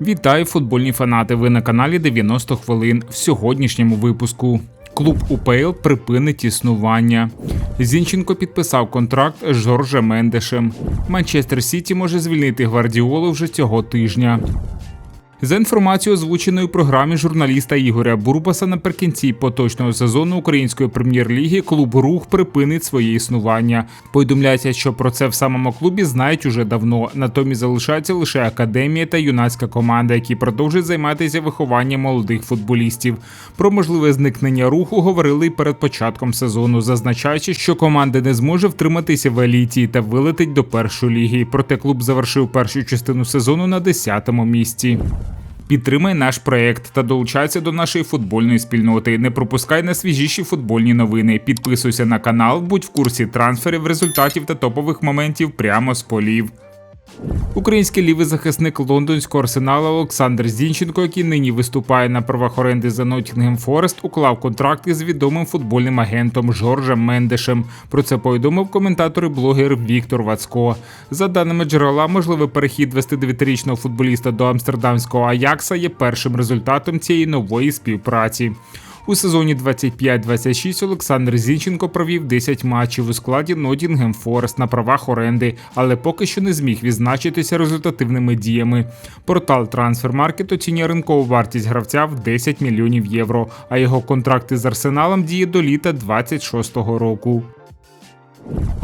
Вітаю, футбольні фанати. Ви на каналі 90 хвилин. В сьогоднішньому випуску. Клуб УПЛ припинить існування. Зінченко підписав контракт з Жоржем Мендешем. Манчестер Сіті може звільнити гвардіолу вже цього тижня. За інформацією, озвученої у програмі журналіста Ігоря Бурбаса наприкінці поточного сезону української прем'єр-ліги клуб Рух припинить своє існування. Повідомляється, що про це в самому клубі знають уже давно. Натомість залишається лише академія та юнацька команда, які продовжують займатися вихованням молодих футболістів. Про можливе зникнення руху говорили перед початком сезону, зазначаючи, що команда не зможе втриматися в еліті та вилетить до першої ліги. Проте клуб завершив першу частину сезону на 10-му місці. Підтримай наш проект та долучайся до нашої футбольної спільноти. Не пропускай найсвіжіші футбольні новини. Підписуйся на канал, будь в курсі трансферів, результатів та топових моментів прямо з полів. Український лівий захисник лондонського арсеналу Олександр Зінченко, який нині виступає на правах оренди за Ноттінгем Форест, уклав контракт із відомим футбольним агентом Жоржем Мендешем. Про це повідомив коментатор і блогер Віктор Вацко. За даними джерела, можливий перехід 29-річного футболіста до амстердамського Аякса є першим результатом цієї нової співпраці. У сезоні 25-26 Олександр Зінченко провів 10 матчів у складі Нотінгем Форест на правах оренди, але поки що не зміг відзначитися результативними діями. Портал Трансфермаркет оцінює ринкову вартість гравця в 10 мільйонів євро, а його контракт із Арсеналом діє до літа 26-го року.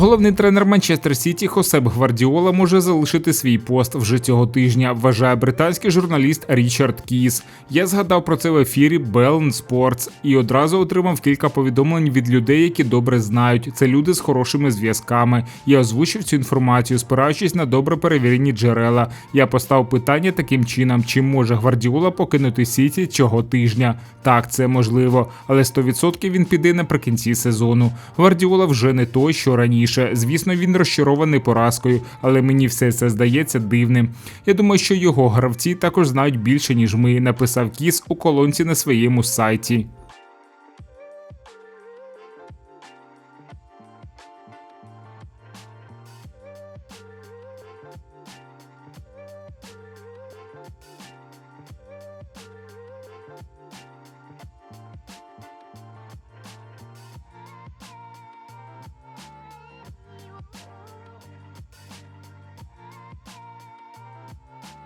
Головний тренер Манчестер Сіті Хосеп Гвардіола може залишити свій пост вже цього тижня, вважає британський журналіст Річард Кіс. Я згадав про це в ефірі Bell Sports і одразу отримав кілька повідомлень від людей, які добре знають. Це люди з хорошими зв'язками. Я озвучив цю інформацію, спираючись на добре перевірені джерела. Я поставив питання таким чином, чи може Гвардіола покинути Сіті цього тижня. Так, це можливо, але 100% він піде наприкінці сезону. Гвардіола вже не той, що раніше. Звісно, він розчарований поразкою, але мені все це здається дивним. Я думаю, що його гравці також знають більше ніж ми. Написав Кіс у колонці на своєму сайті.